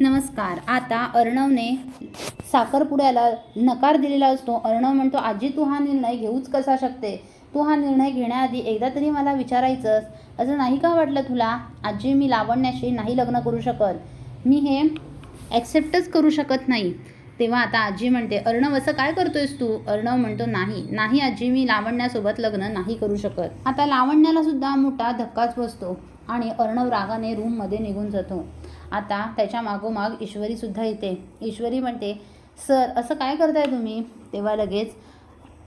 नमस्कार. आता अर्णवने साखरपुड्याला नकार दिलेला असतो. अर्णव म्हणतो आजी तू हा निर्णय घेऊच कसा शकते? तू हा निर्णय घेण्याआधी एकदा तरी मला विचारायचंस. असं नाही का वाटलं तुला? आजी मी लावण्याशी नाही लग्न करू शकत. मी हे ॲक्सेप्टच करू शकत नाही. तेव्हा आता आजी म्हणते अर्णव असं काय करतोयस तू? अर्णव म्हणतो नाही. नाही आजी मी लावण्यासोबत लग्न नाही करू शकत. आता लावण्याला सुद्धा मोठा धक्काच बसतो आणि अर्णव रागाने रूममध्ये निघून जातो. आता त्याच्या मागोमाग ईश्वरीसुद्धा येते. ईश्वरी म्हणते सर असं काय करताय तुम्ही? तेव्हा लगेच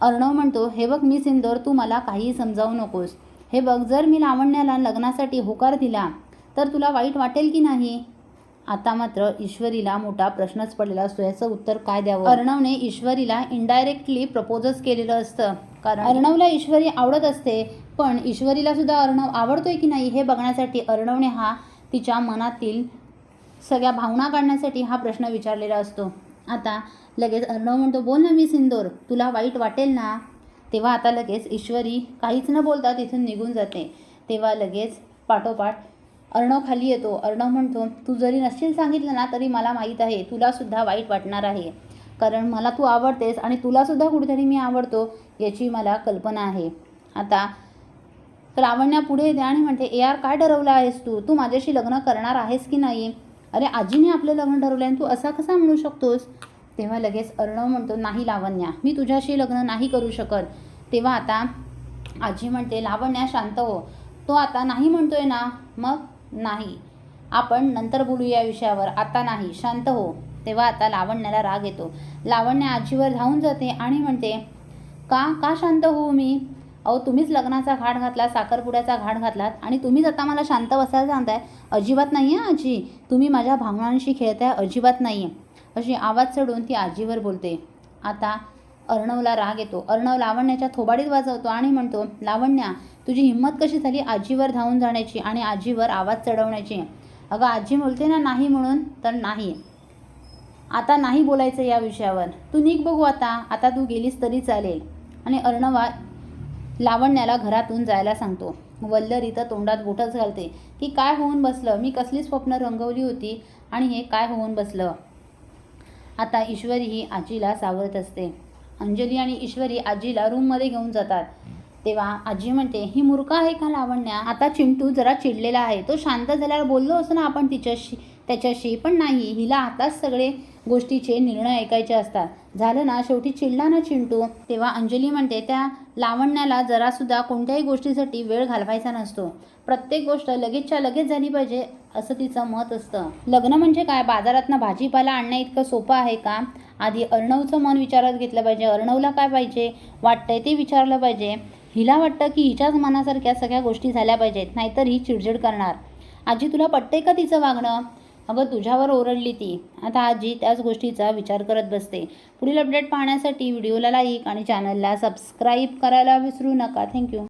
अर्णव म्हणतो हे बघ मी सिंदोर तू मला काहीही समजावू नकोस. हे बघ जर मी लावण्याला लग्नासाठी होकार दिला तर तुला वाईट वाटेल की नाही? आता मात्र ईश्वरीला मोठा प्रश्नच पडलेला असतो याचं उत्तर काय द्यावं? अर्णवने ईश्वरीला इनडायरेक्टली प्रपोजच केलेलं असतं. कारण? अर्णवला ईश्वरी आवडत असते पण ईश्वरीला सुद्धा अर्णव आवडतोय की नाही हे बघण्यासाठी अर्णवने हा तिच्या मनातील सगळ्या भावना काढण्यासाठी हा प्रश्न विचारलेला असतो. आता लगेच अर्णव म्हणतो बोल ना मी सिंदोर तुला वाईट वाटेल ना? तेव्हा आता लगेच ईश्वरी काहीच न बोलता तिथून निघून जाते. तेव्हा लगेच पाठोपाठ अर्णव खाली येतो. अर्णव म्हणतो तू जरी नसशील सांगितलं ना तरी मला माहीत आहे तुलासुद्धा वाईट वाटणार आहे. कारण मला तू आवडतेस आणि तुलासुद्धा कुठेतरी मी आवडतो याची मला कल्पना आहे. आता लावण्या पुढे येते आणि म्हणते ए आर काय ठरवलं आहेस तू? तू माझ्याशी लग्न करणार आहेस की नाही? अरे आजीने आपलं लग्न ठरवलं आहे तू असा कसा म्हणू शकतोस? तेव्हा लगेच अर्णव म्हणतो नाही लावण्या. मी तुझ्याशी लग्न नाही करू शकत. तेव्हा आता आजी म्हणते लावण्या शांत हो. तो आता नाही म्हणतोय ना? मग? नाही. आपण नंतर बोलू या विषयावर. आता नाही. शांत हो. तेव्हा आता लावण्याला राग येतो. लावण्या आजीवर धावून जाते आणि म्हणते का? का शांत होऊ मी? अहो तुम्हीच लग्नाचा घाट घातला साखरपुड्याचा घाट घातलात आणि तुम्हीच आता मला शांत बसायला सांगताय. अजिबात नाही आहे आजी. तुम्ही माझ्या भावनांशी खेळताय अजिबात नाही आहे अशी आवाज चढून ती आजीवर बोलते. आता अर्णवला राग येतो. अर्णव लावण्याच्या थोबाडीत वाजवतो आणि म्हणतो लावण्या तुझी हिंमत कशी झाली आजीवर धावून जाण्याची आणि आजीवर आवाज चढवण्याची? अगं आजी बोलते ना नाही म्हणून तर नाही. आता नाही बोलायचं या विषयावर. तू नीक बघू आता. आता तू गेलीस तरी चालेल. आणि अर्णवा लावण्याला घरातून जायला सांगतो. वल्लरी तर तोंडात बोटच घालते. की काय होऊन बसलं? मी कसली स्वप्न रंगवली होती? आणि हे काय होऊन बसलं? आता ईश्वरी ही आजीला सावरत असते. अंजली आणि ईश्वरी आजीला रूममध्ये घेऊन जातात. तेव्हा आजी म्हणते ही मूर्ख आहे का लावण्या? आता चिंटू जरा चिडलेला आहे. तो शांत झाल्यावर बोललो असतो ना आपण तिच्याशी त्याच्याशी पण नाही. हिला आताच सगळे गोष्टीचे निर्णय ऐकायचे असतात. झालं ना शेवटी चिडला ना चिंटू? तेव्हा अंजली म्हणते त्या लावण्याला जरासुद्धा कोणत्याही गोष्टीसाठी वेळ घालवायचा नसतो. प्रत्येक गोष्ट लगेचच्या लगेच झाली पाहिजे असं तिचं मत असतं. लग्न म्हणजे काय? बाजारातनं भाजीपाला आणणं इतकं सोपं आहे का? आधी अर्णवचं मन विचारात घेतलं पाहिजे. अर्णवला काय पाहिजे? वाटतंय ते विचारलं पाहिजे. हिला वाटतं की हिच्याच मनासारख्या सगळ्या गोष्टी झाल्या पाहिजेत नाहीतर ही चिडचिड करणार. आजी तुला पटतंय का तिचं वागणं? अगं तुझ्यावर ओरडली ती. आता आजी त्याच गोष्टीचा विचार करत बसते. पुढील अपडेट पाहण्यासाठी व्हिडिओला लाईक आणि चॅनलला सबस्क्राईब करायला विसरू नका. थँक्यू